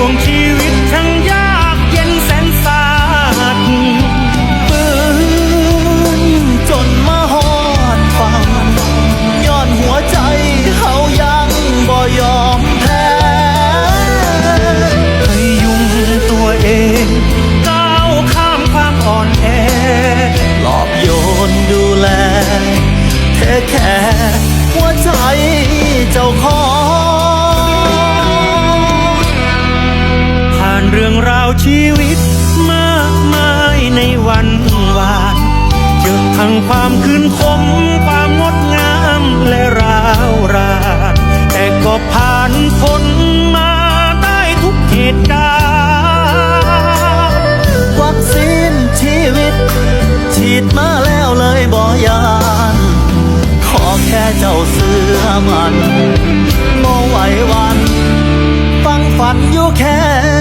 วงชีวิตช่างยากเย็นแสนสาหัสปืนจนมาหอดฟังย้อนหัวใจเขายังบ่ยอมแพ้พยุงตัวเองก้าวข้ามความอ่อนแอหลอบโยนดูแลเทแค่หัวใจเจ้า ชีวิตมากมายในวันวานเจอทั้งความคืนคม ความงดงามและราวรานแต่ก็ผ่านพ้นมาได้ทุกเหตุการณ์วัคซีนชีวิต ฉีดมาแล้วเลยบ่ยานขอแค่เจ้าเสื้อมันบ่ไหววานอยู่แค่